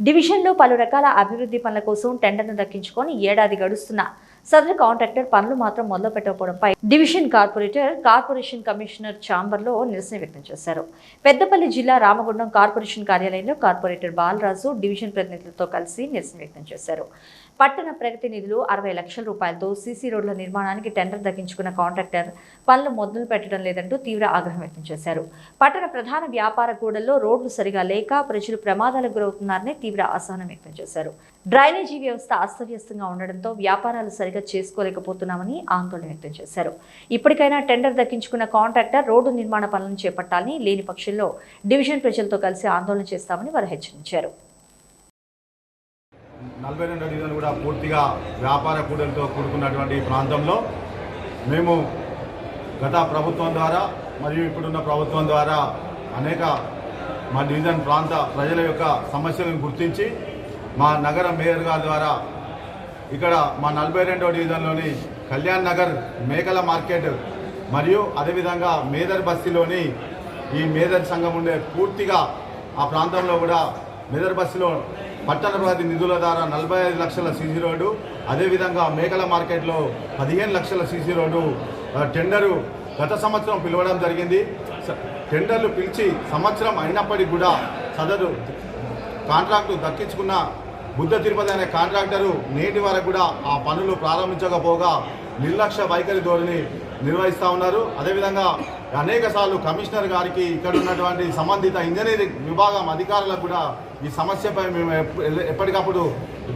డివిజన్లో పలు రకాల అభివృద్ధి పనుల కోసం టెండర్ను దక్కించుకొని ఏడాది గడుస్తున్న సదరు కాంట్రాక్టర్ పనులు మాత్రం మొదలు పెట్టకపోవడంపై డివిజన్ కార్పొరేటర్ కార్పొరేషన్ కమిషనర్ ఛాంబర్లో నిరసన వ్యక్తం చేశారు. పెద్దపల్లి జిల్లా రామగుండం కార్పొరేషన్ కార్యాలయంలో కార్పొరేటర్ బాలరాజు డివిజన్ ప్రతినిధులతో కలిసి నిరసన వ్యక్తం చేశారు. పట్టణ ప్రగతి నిధులు అరవై లక్షల రూపాయలతో సీసీ రోడ్ల నిర్మాణానికి టెండర్ దక్కించుకున్న కాంట్రాక్టర్ పనులు మొదలు పెట్టడం లేదంటూ తీవ్ర ఆగ్రహం వ్యక్తం చేశారు. పట్టణ ప్రధాన వ్యాపార గూడల్లో రోడ్లు సరిగా లేక ప్రజలు ప్రమాదాలకు గురవుతున్నారని తీవ్ర అసహనం వ్యక్తం చేశారు. డ్రైనేజీ వ్యవస్థ అస్తవ్యస్తంగా ఉండడంతో వ్యాపారాలు సరిగా చేసుకోలేకపోతున్నామని ఆందోళన వ్యక్తం చేశారు. ఇప్పటికైనా టెండర్ దక్కించుకున్న కాంట్రాక్టర్ రోడ్డు నిర్మాణ పనులను చేపట్టాలని లేని పక్షంలో డివిజన్ ప్రజలతో కలిసి ఆందోళన చేస్తామని వారు హెచ్చరించారు. నలభై రెండు డివిజన్ కూడా పూర్తిగా వ్యాపార కూడలతో కూడుకున్నటువంటి ప్రాంతంలో మేము గత ప్రభుత్వం ద్వారా మరియు ఇప్పుడున్న ప్రభుత్వం ద్వారా అనేక మా డివిజన్ ప్రాంత ప్రజల యొక్క సమస్యలను గుర్తించి మా నగర మేయర్ గారి ద్వారా ఇక్కడ మా నలభై రెండవ డివిజన్లోని కళ్యాణ్ నగర్ మేకల మార్కెట్ మరియు అదేవిధంగా మేదర్ బస్తీలోని ఈ మేదర్ సంఘం ఉండే పూర్తిగా ఆ ప్రాంతంలో కూడా మేదర్ బస్తీలో పట్టణ ప్రగతి నిధుల ద్వారా నలభై ఐదు లక్షల సీసీ రోడ్డు అదేవిధంగా మేకల మార్కెట్లో పదిహేను లక్షల సీసీ రోడ్డు టెండరు గత సంవత్సరం పిలవడం జరిగింది. స- టెండర్లు పిలిచి సంవత్సరం అయినప్పటికీ కూడా సదరు కాంట్రాక్టు దక్కించుకున్న బుద్ధ తిరుపతి అనే కాంట్రాక్టరు నేటి వరకు కూడా ఆ పనులు ప్రారంభించకపోగా నిర్లక్ష్య వైఖరి ధోరణి నిర్వహిస్తూ ఉన్నారు. అదేవిధంగా అనేక సార్లు కమిషనర్ గారికి ఇక్కడ ఉన్నటువంటి సంబంధిత ఇంజనీరింగ్ విభాగం అధికారులకు కూడా ఈ సమస్యపై మేము ఎప్పటికప్పుడు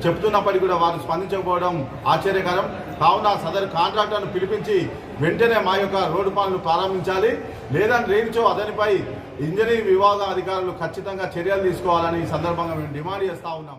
చెప్తున్నప్పటికీ కూడా వారు స్పందించకపోవడం ఆశ్చర్యకరం. కావున సదరు కాంట్రాక్టర్ను పిలిపించి వెంటనే మా యొక్క రోడ్డు పనులు ప్రారంభించాలి. లేదని రేంచో అతనిపై ఇంజనీరింగ్ విభాగం అధికారులు ఖచ్చితంగా చర్యలు తీసుకోవాలని ఈ సందర్భంగా మేము డిమాండ్ చేస్తూ ఉన్నాం.